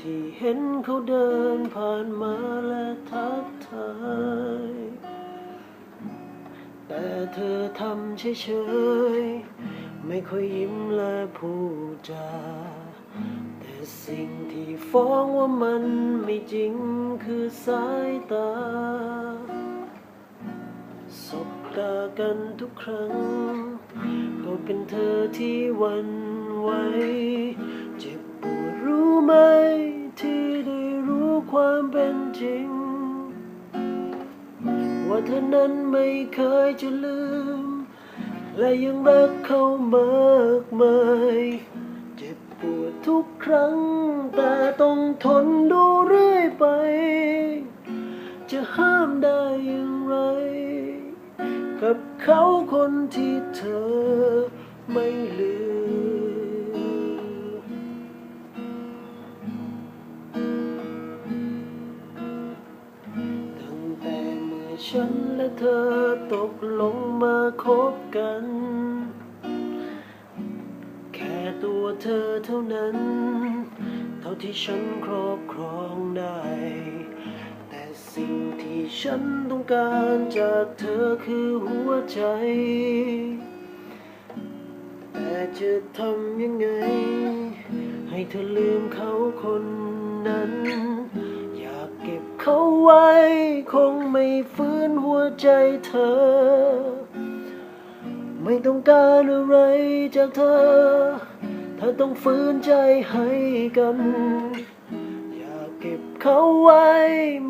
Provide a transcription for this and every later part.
ที่เห็นเขาเดินผ่านมาและทักทายแต่เธอทำเฉยๆ ไม่ค่อยยิ้มและพูดจา แต่สิ่งที่ฟ้องว่ามันไม่จริงคือสายตา สบตากันทุกครั้ง ก็เป็นเธอที่วันไหว ว่าเธอนั้นไม่เคยจะลืม และยังรักเขามากมายเจ็บปวดทุกครั้ง แต่ต้องทนดูเรื่อยไป จะห้ามได้อย่างไร กับเขาคนที่เธอไม่ลืม ฉันและเธอตกลงมาคบกัน แค่ตัวเธอเท่านั้น เท่าที่ฉันครอบครองได้ แต่สิ่งที่ฉันต้องการจากเธอคือหัวใจ แต่จะทำยังไง ให้เธอลืมเขาคนนั้น ใจเธอ ไม่ต้องการอะไรจากเธอ ถ้าต้องฝืนใจให้กัน อยากเก็บเขาไว้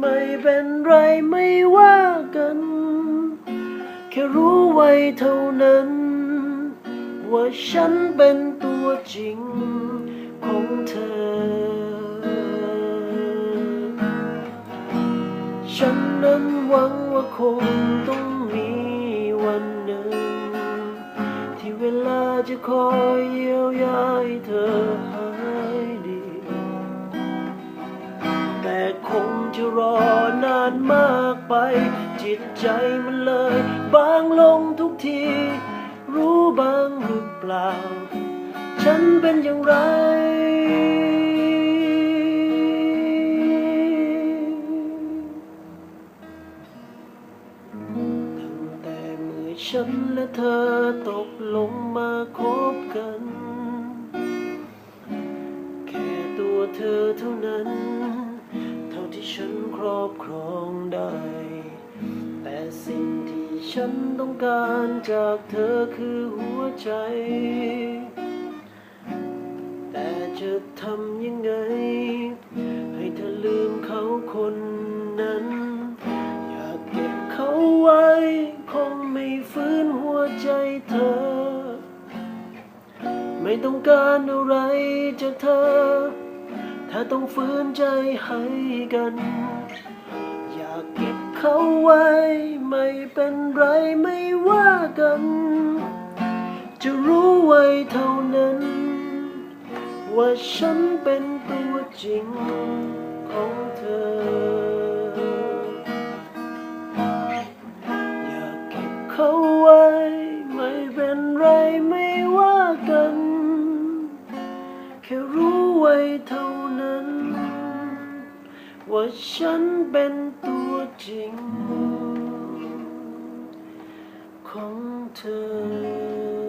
ไม่เป็นไรไม่ว่ากัน แค่รู้ไว้เท่านั้น ว่าฉันเป็นตัวจริงของเธอ คงต้องมีวันหนึ่ง ที่เวลาจะคอยเยียวยาให้เธอหายดี แต่คงจะรอนานมากไป จิตใจมันเลยบางลงทุกที รู้บ้างหรือเปล่า ฉันเป็นอย่างไร ฉันและเธอตกลงมาคบกัน แค่ตัวเธอเท่านั้น เท่าที่ฉันครอบครองได้ แต่สิ่งที่ฉันต้องการจากเธอคือหัวใจ แต่จะทำยังไง อ ไม่ต้องการอะไรจากเธอ ถ้าต้องฝืนใจให้กัน อยากเก็บเขาไว้ ไม่เป็นไรไม่ว่ากัน จะรู้ไว้เท่านั้น ว่าฉันเป็นตัวจริงของเธอ ฉันเป็นตัวจริง ของเธอ